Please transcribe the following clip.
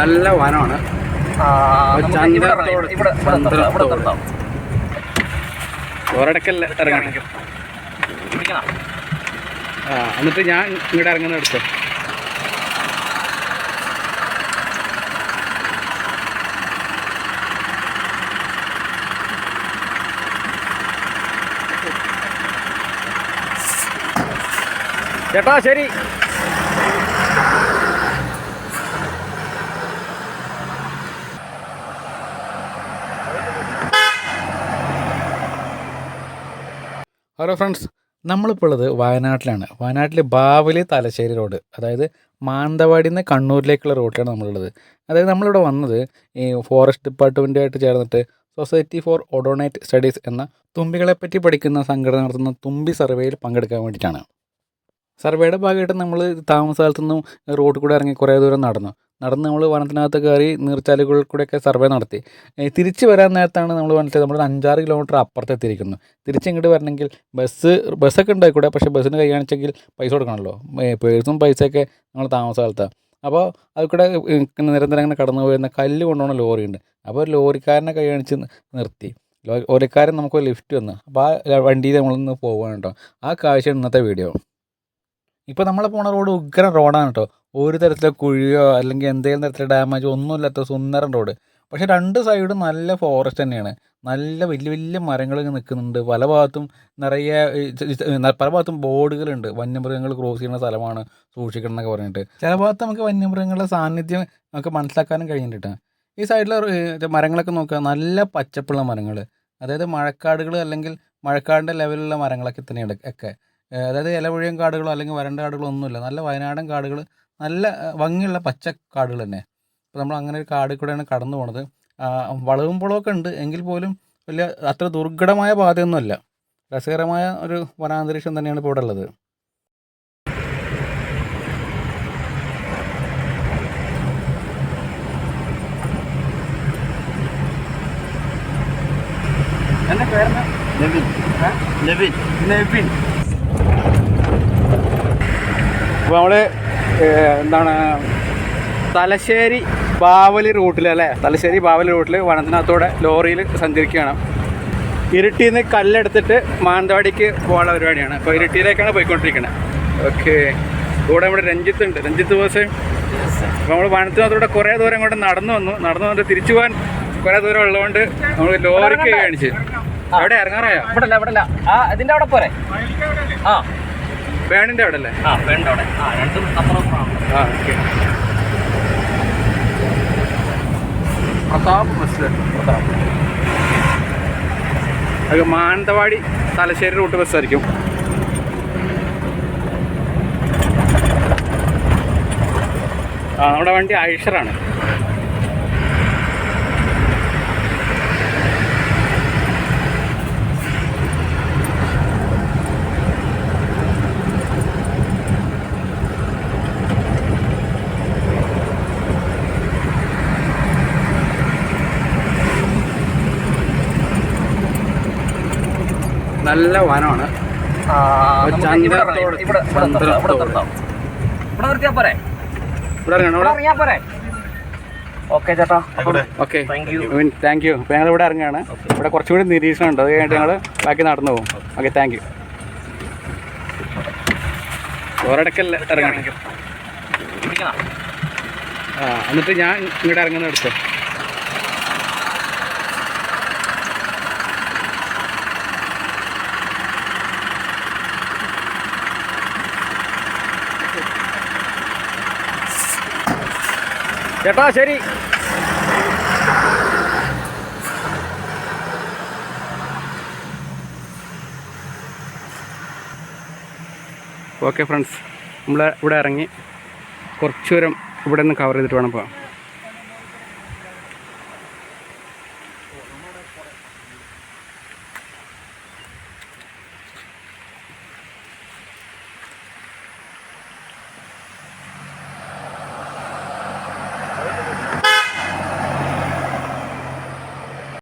നല്ല വനമാണ്. ഇറങ്ങണം. ആ എന്നിട്ട് ഞാൻ ഇങ്ങോട്ട് ഇറങ്ങുന്ന എടുത്തോ? ചേട്ടാ ശരി. ഹലോ ഫ്രണ്ട്സ് നമ്മളിപ്പോൾ ഉള്ളത് വയനാട്ടിലാണ്. വയനാട്ടിലെ ബാവലി തലശ്ശേരി റോഡ് അതായത് മാനന്തവാടി നിന്ന് കണ്ണൂരിലേക്കുള്ള റോഡിലാണ് നമ്മളുള്ളത്. അതായത് നമ്മളിവിടെ വന്നത് ഈ ഫോറസ്റ്റ് ഡിപ്പാർട്ട്മെന്റുമായിട്ട് ചേർന്നിട്ട് സൊസൈറ്റി ഫോർ ഒഡോണൈറ്റ് സ്റ്റഡീസ് എന്ന തുമ്പികളെ പറ്റി പഠിക്കുന്ന സംഘടന നടത്തുന്ന തുമ്പി സർവേയിൽ പങ്കെടുക്കാൻ വേണ്ടിയിട്ടാണ്. സർവേയുടെ ഭാഗമായിട്ട് നമ്മൾ താമസ സ്ഥലത്തു നിന്നും റോഡിൽ കൂടെ ഇറങ്ങി കുറേ ദൂരം നടന്നു. നടന്ന് നമ്മൾ വനത്തിനകത്ത് കയറി നീർച്ചാലുകളിൽ കൂടെയൊക്കെ സർവേ നടത്തി. തിരിച്ച് വരാൻ നേരത്താണ് നമ്മൾ മനസ്സിലായത് നമ്മൾ അഞ്ചാറ് കിലോമീറ്റർ അപ്പുറത്ത് എത്തിയിരിക്കുന്നു തിരിച്ചിങ്ങോട്ട് വരണമെങ്കിൽ ബസ് ബസ്സൊക്കെ ഉണ്ടായി കൂടെ പക്ഷേ ബസ്സിന് കൈ കാണിച്ചെങ്കിൽ പൈസ കൊടുക്കണമല്ലോ. പേഴ്സും പൈസയൊക്കെ നമ്മൾ താമസ സ്ഥലത്താണ് അപ്പോൾ അത് കൂടെ നിരന്തരം ഇങ്ങനെ കടന്നു പോയിരുന്ന കല്ല് കൊണ്ടുപോകുന്ന ലോറിയുണ്ട് അപ്പോൾ ലോറിക്കാരനെ കൈ കാണിച്ച് നിർത്തി. ലോറിക്കാരൻ നമുക്ക് ലിഫ്റ്റ് വന്നു അപ്പോൾ ആ വണ്ടിയിൽ നമ്മളൊന്ന് പോവുകയാണ് കേട്ടോ. ആ കാഴ്ച ഇന്നത്തെ വീഡിയോ. ഇപ്പോൾ നമ്മൾ പോണ റോഡ് ഉഗ്ര റോഡാണ് കേട്ടോ. ഒരു തരത്തിലെ കുഴിയോ അല്ലെങ്കിൽ എന്തെങ്കിലും തരത്തിലെ ഡാമേജോ ഒന്നുമില്ലാത്ത സുന്ദരം റോഡ് പക്ഷേ രണ്ട് സൈഡും നല്ല ഫോറസ്റ്റ് തന്നെയാണ്. നല്ല വലിയ വലിയ മരങ്ങൾ നിൽക്കുന്നുണ്ട്. പല ഭാഗത്തും നിറയെ പല ഭാഗത്തും ബോർഡുകളുണ്ട്. വന്യമൃഗങ്ങൾ ക്രോസ് ചെയ്യുന്ന സ്ഥലമാണ് സൂക്ഷിക്കണം എന്നൊക്കെ പറഞ്ഞിട്ട്. ചില ഭാഗത്ത് നമുക്ക് വന്യമൃഗങ്ങളുടെ സാന്നിധ്യം നമുക്ക് മനസ്സിലാക്കാനും കഴിഞ്ഞിട്ട് ഈ സൈഡിലെ മരങ്ങളൊക്കെ നോക്കുക. നല്ല പച്ചപ്പുള്ള മരങ്ങൾ. അതായത് മഴക്കാടുകൾ അല്ലെങ്കിൽ മഴക്കാടിന്റെ ലെവലിലുള്ള മരങ്ങളൊക്കെ തന്നെയാണ് ഒക്കെ. അതായത് ഇലപുഴയും കാടുകളോ അല്ലെങ്കിൽ വരണ്ട കാടുകളോ ഒന്നുമില്ല. നല്ല വയനാടൻ കാടുകൾ നല്ല ഭംഗിയുള്ള പച്ച കാടുകൾ തന്നെ. അപ്പോൾ നമ്മൾ അങ്ങനെ ഒരു കാടിൽ കൂടെയാണ് കടന്നു പോണത്. വളവും പുളമൊക്കെ ഉണ്ട്. എങ്കിൽ പോലും വലിയ അത്ര ദുർഘടമായ പാതയൊന്നുമല്ല. രസകരമായ ഒരു വനാന്തരീക്ഷം തന്നെയാണ് ഇപ്പോൾ ഇവിടെ ഉള്ളത്. എന്റെ പേരെന്താ? നെവിൻ ഏ? നെവിൻ നെവിൻ അപ്പോൾ നമ്മൾ എന്താണ് തലശ്ശേരി ബാവലി റൂട്ടിൽ അല്ലേ? തലശ്ശേരി ബാവലി റൂട്ടിൽ വനത്തിനകത്തൂടെ ലോറിയിൽ സഞ്ചരിക്കുകയാണ്. ഇരിട്ടിയിൽ നിന്ന് കല്ലെടുത്തിട്ട് മാനന്തവാടിക്ക് പോകാനുള്ള പരിപാടിയാണ്. അപ്പോൾ ഇരിട്ടിയിലേക്കാണ് പോയിക്കൊണ്ടിരിക്കുന്നത് ഓക്കെ. കൂടെ നമ്മുടെ രഞ്ജിത്ത് ഉണ്ട്. രഞ്ജിത്ത് ബോസ്. അപ്പോൾ നമ്മൾ വനത്തിനകത്തൂടെ കുറേ ദൂരം കൊണ്ട് നടന്നു വന്നു. നടന്നു വന്നിട്ട് തിരിച്ചു പോകാൻ കുറേ ദൂരം ഉള്ളതുകൊണ്ട് നമ്മൾ ലോറിക്ക് കാണിച്ച്. അവിടെ ഇറങ്ങാറായോ? ഇവിടെ ഇവിടെ ആ ഇതിന്റെ അവിടെ പോരെ. ആ. വേണിന്റെ അവിടെ അല്ലേ? ആ വേണ്ട അവിടെ. ആ രണ്ടും അപ്പുറം. ആ ഓക്കെ. പ്രതാപ് ബസ്. അത് മാനന്തവാടി തലശ്ശേരി റൂട്ട് ബസ്സായിരിക്കും ആ നമ്മുടെ വണ്ടി ഐഷറാണ്. നല്ല വനമാണ്. ഇവിടെ ഇവിടെ ഇവിടെ ഇവിടെ. ഇവിടെ നിർത്തിയാ പോരെ? ഇവിടെ ഇവിടെ. ഇവിടെ ഓക്കെ ചേട്ടാ. ഓക്കെ താങ്ക് യു അപ്പോൾ ഞങ്ങൾ ഇവിടെ ഇറങ്ങുകയാണ്. ഇവിടെ കുറച്ചുകൂടി നിരീക്ഷണം ഉണ്ട് അത് കഴിഞ്ഞിട്ട് ഞങ്ങൾ ബാക്കി നടന്നു പോകും. ഓക്കെ താങ്ക് യു ഒരിടക്കല്ല ഇറങ്ങണം. പിടിക്കണം. ആ എന്നിട്ട് ഞാൻ ഇങ്ങോട്ട് ഇറങ്ങുന്ന എടുത്തോ? ചേട്ടാ ശരി. Okay friends. നമ്മൾ ഇവിടെ ഇറങ്ങി കുറച്ചു ദൂരം ഇവിടെ നിന്ന് കവർ ചെയ്തിട്ട് വേണം പോകാം